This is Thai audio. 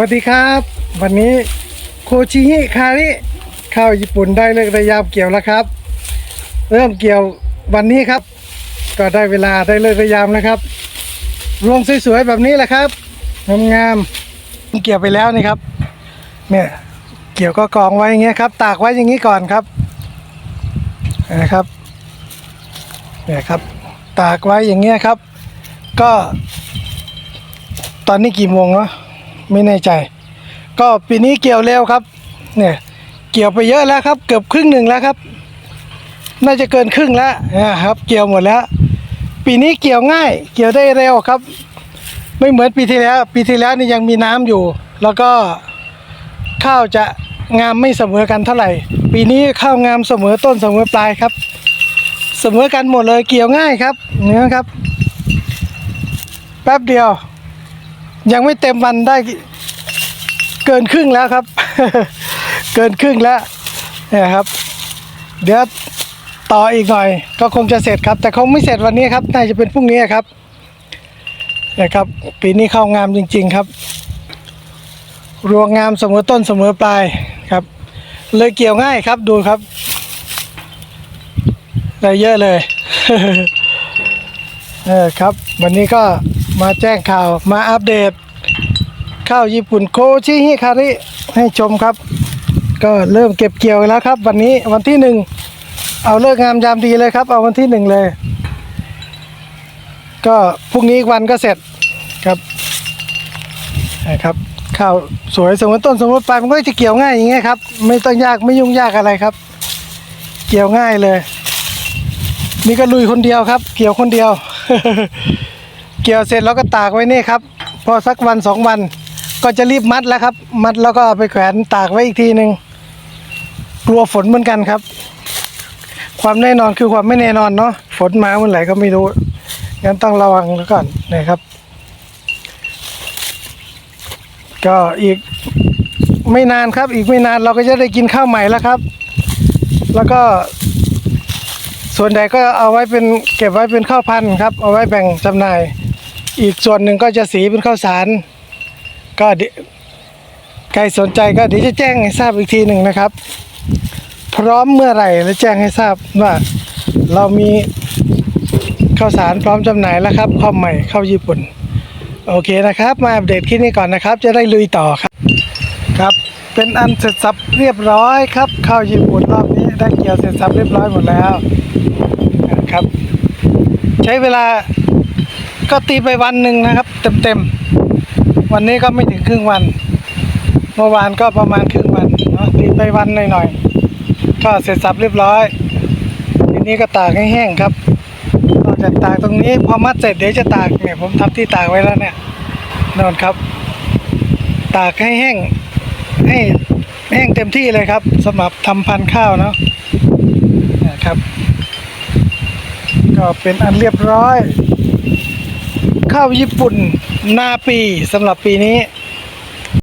วัสดีครับ วันนี้โคชิฮิคาริข้าวญี่ปุ่นได้เลิกระยามเกี่ยวแล้วครับ เริ่มเกี่ยววันนี้ครับ ก็ได้เวลาได้เลิกระยามแล้วครับรวงสวยๆแบบนี้แหละครับงามๆเกี่ยวไปแล้วนี่ครับ เนี่ยเกี่ยวก็กองไว้อย่างเงี้ยครับ ตากไว้อย่างนี้ก่อนครับนะครับเนี่ยครับ ตากไว้อย่างเงี้ยครับ ก็ตอนนี้กี่โมงเนาะ ไม่แน่ใจ ก็ปีนี้เกี่ยวเร็วครับ เนี่ย เกี่ยวไปเยอะแล้วครับ เกือบครึ่งหนึ่งแล้วครับ น่าจะเกินครึ่งแล้วนะครับ เกี่ยวหมดแล้ว ปีนี้เกี่ยวง่าย เกี่ยวได้เร็วครับ ไม่เหมือนปีที่แล้ว ปีที่แล้วนี่ยังมีน้ำอยู่ แล้วก็ข้าวจะงามไม่เสมอกันเท่าไหร่ ปีนี้ข้าวงามเสมอต้นเสมอปลายครับ เสมอกันหมดเลยเกี่ยวง่ายครับเนื้อครับ แป๊บเดียว ยังไม่เต็มวันได้เกินครึ่งแล้วครับ เกินครึ่งแล้วเนี่ยครับ เดี๋ยวต่ออีกหน่อย ก็คงจะเสร็จครับ แต่คงไม่เสร็จวันนี้ครับน่าจะเป็นพรุ่งนี้ครับเนี่ยครับปีนี้เข้างามจริง ๆครับรวงงามเสมอต้นเสมอปลายครับ เลยเกี่ยวง่ายครับดูครับได้เยอะเลยเออครับ วันนี้ก็ มาแจ้งข่าวมาอัปเดต ข้าวญี่ปุ่นโคชิฮิคาริให้ชมครับ ก็เริ่มเก็บเกี่ยวแล้วครับ วันนี้วันที่หนึ่งเอาเลิกงามยามดีเลยครับ เอาวันที่หนึ่งเลย ก็พรุ่งนี้อีกวันก็เสร็จครับนะครับข้าวสวยสมมติต้นสมมติปลายมันก็จะเกี่ยวง่ายอย่างเงี้ยครับ ไม่ต้องยากไม่ยุ่งยากอะไรครับ เกี่ยวง่ายเลย นี่ก็ลุยคนเดียวครับ เกี่ยวคนเดียว เกี่ยวเสร็จแล้วก็ตากไว้นี่ครับ พอสักวันสองวัน ก็จะรีบมัดแล้วครับ มัดแล้วก็เอาไปแขวนตากไว้อีกทีหนึ่งกลัวฝนเหมือนกันครับ ความแน่นอนคือความไม่แน่นอนเนาะฝนมาเมื่อไหร่ก็ไม่รู้งั้นต้องระวังแล้วก่อนนะครับ ก็อีกไม่นานครับ อีกไม่นานเราก็จะได้กินข้าวใหม่แล้วครับ แล้วก็ส่วนใหญ่ก็เอาไว้เป็นเก็บไว้เป็นข้าวพันธุ์ครับ เอาไว้แบ่งจำหน่าย อีกส่วนหนึ่งก็จะสีเป็นข้าวสาร ก็ใครสนใจก็เดี๋ยวจะแจ้งให้ทราบอีกทีหนึ่งนะครับ พร้อมเมื่อไหร่แล้วแจ้งให้ทราบว่าเรามีข้าวสารพร้อมจำหน่ายแล้วครับข้าวใหม่ข้าวญี่ปุ่น โอเคนะครับ มาอัปเดตคลิปนี้ก่อนนะครับ จะได้ลุยต่อครับครับเป็นอันเสร็จสับเรียบร้อยครับข้าวญี่ปุ่นรอบนี้ได้เกี่ยวเสร็จสับเรียบร้อยหมดแล้วนะครับ ใช้เวลา ก็ตีไปวันหนึ่งนะครับ เต็มๆ วันนี้ก็ไม่ถึงครึ่งวัน เมื่อวานก็ประมาณครึ่งวันเนาะตีไปวันหน่อยๆก็เสร็จสับเรียบร้อย ทีนี้ก็ตากให้แห้งครับนอกจากตากตรงนี้พอมัดเสร็จเดี๋ยวจะตากเนี่ยผมทำที่ตากไว้แล้วเนี่ยนอนครับ ตากให้แห้งให้แห้งเต็มที่เลยครับสำหรับทำพันธุ์ข้าวเนาะนะครับ ก็เป็นอันเรียบร้อย ข้าวญี่ปุ่นนาปีสำหรับปีนี้